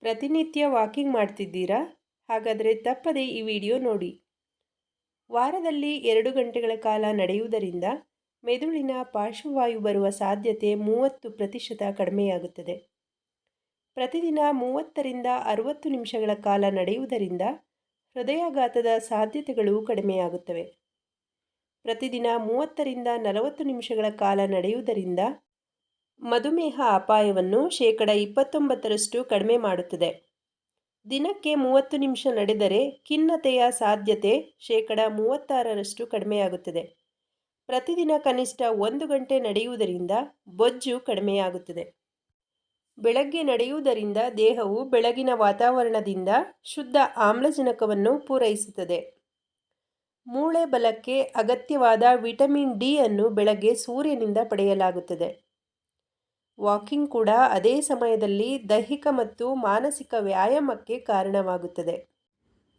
ಪ್ರತಿನಿತ್ಯ ವಾಕಿಂಗ್ ಮಾಡ್ತಿದ್ದೀರಾ? ಹಾಗಾದರೆ ತಪ್ಪದೆ ಈ ವಿಡಿಯೋ ನೋಡಿ. ವಾರದಲ್ಲಿ ಎರಡು ಗಂಟೆಗಳ ಕಾಲ ನಡೆಯುವುದರಿಂದ ಮೆದುಳಿನ ಪಾರ್ಶ್ವವಾಯು ಬರುವ ಸಾಧ್ಯತೆ ಮೂವತ್ತು ಪ್ರತಿಶತ ಕಡಿಮೆಯಾಗುತ್ತದೆ. ಪ್ರತಿದಿನ ಮೂವತ್ತರಿಂದ ಅರುವತ್ತು ನಿಮಿಷಗಳ ಕಾಲ ನಡೆಯುವುದರಿಂದ ಹೃದಯಾಘಾತದ ಸಾಧ್ಯತೆಗಳು ಕಡಿಮೆಯಾಗುತ್ತವೆ. ಪ್ರತಿದಿನ ಮೂವತ್ತರಿಂದ ನಲವತ್ತು ನಿಮಿಷಗಳ ಕಾಲ ನಡೆಯುವುದರಿಂದ ಮಧುಮೇಹ ಅಪಾಯವನ್ನು ಶೇಕಡ ಇಪ್ಪತ್ತೊಂಬತ್ತರಷ್ಟು ಕಡಿಮೆ ಮಾಡುತ್ತದೆ. ದಿನಕ್ಕೆ ಮೂವತ್ತು ನಿಮಿಷ ನಡೆದರೆ ಖಿನ್ನತೆಯ ಸಾಧ್ಯತೆ ಶೇಕಡ ಮೂವತ್ತಾರರಷ್ಟು ಕಡಿಮೆಯಾಗುತ್ತದೆ. ಪ್ರತಿದಿನ ಕನಿಷ್ಠ ಒಂದು ಗಂಟೆ ನಡೆಯುವುದರಿಂದ ಬೊಜ್ಜು ಕಡಿಮೆಯಾಗುತ್ತದೆ. ಬೆಳಗ್ಗೆ ನಡೆಯುವುದರಿಂದ ದೇಹವು ಬೆಳಗಿನ ವಾತಾವರಣದಿಂದ ಶುದ್ಧ ಆಮ್ಲಜನಕವನ್ನು ಪೂರೈಸುತ್ತದೆ. ಮೂಳೆ ಬಲಕ್ಕೆ ಅಗತ್ಯವಾದ ವಿಟಮಿನ್ ಡಿ ಅನ್ನು ಬೆಳಗ್ಗೆ ಸೂರ್ಯನಿಂದ ಪಡೆಯಲಾಗುತ್ತದೆ. ವಾಕಿಂಗ್ ಕೂಡ ಅದೇ ಸಮಯದಲ್ಲಿ ದೈಹಿಕ ಮತ್ತು ಮಾನಸಿಕ ವ್ಯಾಯಾಮಕ್ಕೆ ಕಾರಣವಾಗುತ್ತದೆ.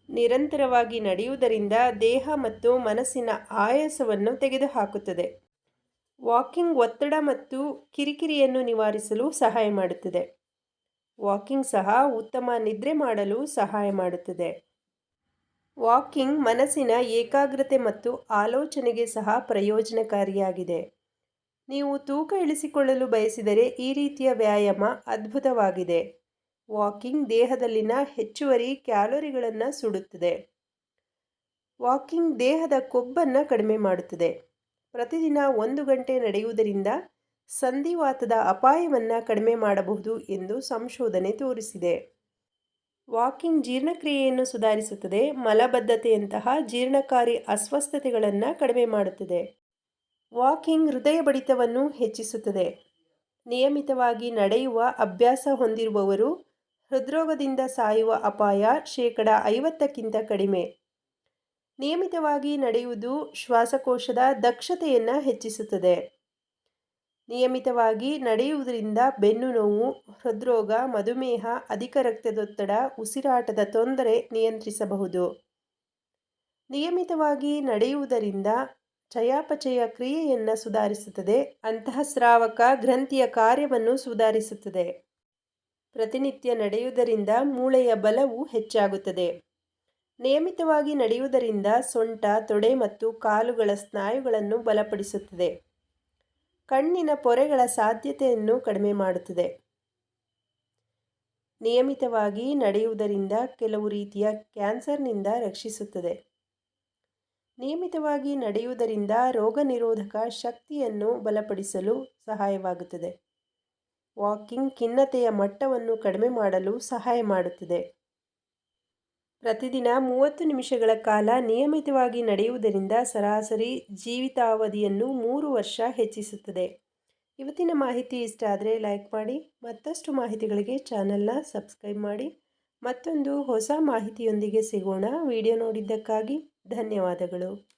ನಿರಂತರವಾಗಿ ನಡೆಯುವುದರಿಂದ ದೇಹ ಮತ್ತು ಮನಸ್ಸಿನ ಆಯಾಸವನ್ನು ತೆಗೆದುಹಾಕುತ್ತದೆ. ವಾಕಿಂಗ್ ಒತ್ತಡ ಮತ್ತು ಕಿರಿಕಿರಿಯನ್ನು ನಿವಾರಿಸಲು ಸಹಾಯ ಮಾಡುತ್ತದೆ. ವಾಕಿಂಗ್ ಸಹ ಉತ್ತಮ ನಿದ್ರೆ ಮಾಡಲು ಸಹಾಯ ಮಾಡುತ್ತದೆ. ವಾಕಿಂಗ್ ಮನಸ್ಸಿನ ಏಕಾಗ್ರತೆ ಮತ್ತು ಆಲೋಚನೆಗೆ ಸಹ ಪ್ರಯೋಜನಕಾರಿಯಾಗಿದೆ. ನೀವು ತೂಕ ಇಳಿಸಿಕೊಳ್ಳಲು ಬಯಸಿದರೆ ಈ ರೀತಿಯ ವ್ಯಾಯಾಮ ಅದ್ಭುತವಾಗಿದೆ. ವಾಕಿಂಗ್ ದೇಹದಲ್ಲಿನ ಹೆಚ್ಚುವರಿ ಕ್ಯಾಲೋರಿಗಳನ್ನು ಸುಡುತ್ತದೆ. ವಾಕಿಂಗ್ ದೇಹದ ಕೊಬ್ಬನ್ನು ಕಡಿಮೆ ಮಾಡುತ್ತದೆ. ಪ್ರತಿದಿನ ಒಂದು ಗಂಟೆ ನಡೆಯುವುದರಿಂದ ಸಂಧಿವಾತದ ಅಪಾಯವನ್ನು ಕಡಿಮೆ ಮಾಡಬಹುದು ಎಂದು ಸಂಶೋಧನೆ ತೋರಿಸಿದೆ. ವಾಕಿಂಗ್ ಜೀರ್ಣಕ್ರಿಯೆಯನ್ನು ಸುಧಾರಿಸುತ್ತದೆ, ಮಲಬದ್ಧತೆಯಂತಹ ಜೀರ್ಣಕಾರಿ ಅಸ್ವಸ್ಥತೆಗಳನ್ನು ಕಡಿಮೆ ಮಾಡುತ್ತದೆ. ವಾಕಿಂಗ್ ಹೃದಯ ಬಡಿತವನ್ನು ಹೆಚ್ಚಿಸುತ್ತದೆ. ನಿಯಮಿತವಾಗಿ ನಡೆಯುವ ಅಭ್ಯಾಸ ಹೊಂದಿರುವವರು ಹೃದ್ರೋಗದಿಂದ ಸಾಯುವ ಅಪಾಯ ಶೇಕಡ ಐವತ್ತಕ್ಕಿಂತ ಕಡಿಮೆ. ನಿಯಮಿತವಾಗಿ ನಡೆಯುವುದು ಶ್ವಾಸಕೋಶದ ದಕ್ಷತೆಯನ್ನು ಹೆಚ್ಚಿಸುತ್ತದೆ. ನಿಯಮಿತವಾಗಿ ನಡೆಯುವುದರಿಂದ ಬೆನ್ನು ನೋವು, ಹೃದ್ರೋಗ, ಮಧುಮೇಹ, ಅಧಿಕ ರಕ್ತದೊತ್ತಡ, ಉಸಿರಾಟದ ತೊಂದರೆ ನಿಯಂತ್ರಿಸಬಹುದು. ನಿಯಮಿತವಾಗಿ ನಡೆಯುವುದರಿಂದ ಚಯಾಪಚಯ ಕ್ರಿಯೆಯನ್ನು ಸುಧಾರಿಸುತ್ತದೆ. ಅಂತಹ ಸ್ರಾವಕ ಗ್ರಂಥಿಯ ಕಾರ್ಯವನ್ನು ಸುಧಾರಿಸುತ್ತದೆ. ಪ್ರತಿನಿತ್ಯ ನಡೆಯುವುದರಿಂದ ಮೂಳೆಯ ಬಲವು ಹೆಚ್ಚಾಗುತ್ತದೆ. ನಿಯಮಿತವಾಗಿ ನಡೆಯುವುದರಿಂದ ಸೊಂಟ, ತೊಡೆ ಮತ್ತು ಕಾಲುಗಳ ಸ್ನಾಯುಗಳನ್ನು ಬಲಪಡಿಸುತ್ತದೆ. ಕಣ್ಣಿನ ಪೊರೆಗಳ ಸಾಧ್ಯತೆಯನ್ನು ಕಡಿಮೆ ಮಾಡುತ್ತದೆ. ನಿಯಮಿತವಾಗಿ ನಡೆಯುವುದರಿಂದ ಕೆಲವು ರೀತಿಯ ಕ್ಯಾನ್ಸರ್ನಿಂದ ರಕ್ಷಿಸುತ್ತದೆ. ನಿಯಮಿತವಾಗಿ ನಡೆಯುವುದರಿಂದ ರೋಗ ನಿರೋಧಕ ಶಕ್ತಿಯನ್ನು ಬಲಪಡಿಸಲು ಸಹಾಯವಾಗುತ್ತದೆ. ವಾಕಿಂಗ್ ಖಿನ್ನತೆಯ ಮಟ್ಟವನ್ನು ಕಡಿಮೆ ಮಾಡಲು ಸಹಾಯ ಮಾಡುತ್ತದೆ. ಪ್ರತಿದಿನ ಮೂವತ್ತು ನಿಮಿಷಗಳ ಕಾಲ ನಿಯಮಿತವಾಗಿ ನಡೆಯುವುದರಿಂದ ಸರಾಸರಿ ಜೀವಿತಾವಧಿಯನ್ನು ಮೂರು ವರ್ಷ ಹೆಚ್ಚಿಸುತ್ತದೆ. ಇವತ್ತಿನ ಮಾಹಿತಿ ಇಷ್ಟ ಆದರೆ ಲೈಕ್ ಮಾಡಿ, ಮತ್ತಷ್ಟು ಮಾಹಿತಿಗಳಿಗೆ ಚಾನಲ್ನ ಸಬ್ಸ್ಕ್ರೈಬ್ ಮಾಡಿ. ಮತ್ತೊಂದು ಹೊಸ ಮಾಹಿತಿಯೊಂದಿಗೆ ಸಿಗೋಣ. ವಿಡಿಯೋ ನೋಡಿದ್ದಕ್ಕಾಗಿ ಧನ್ಯವಾದಗಳು.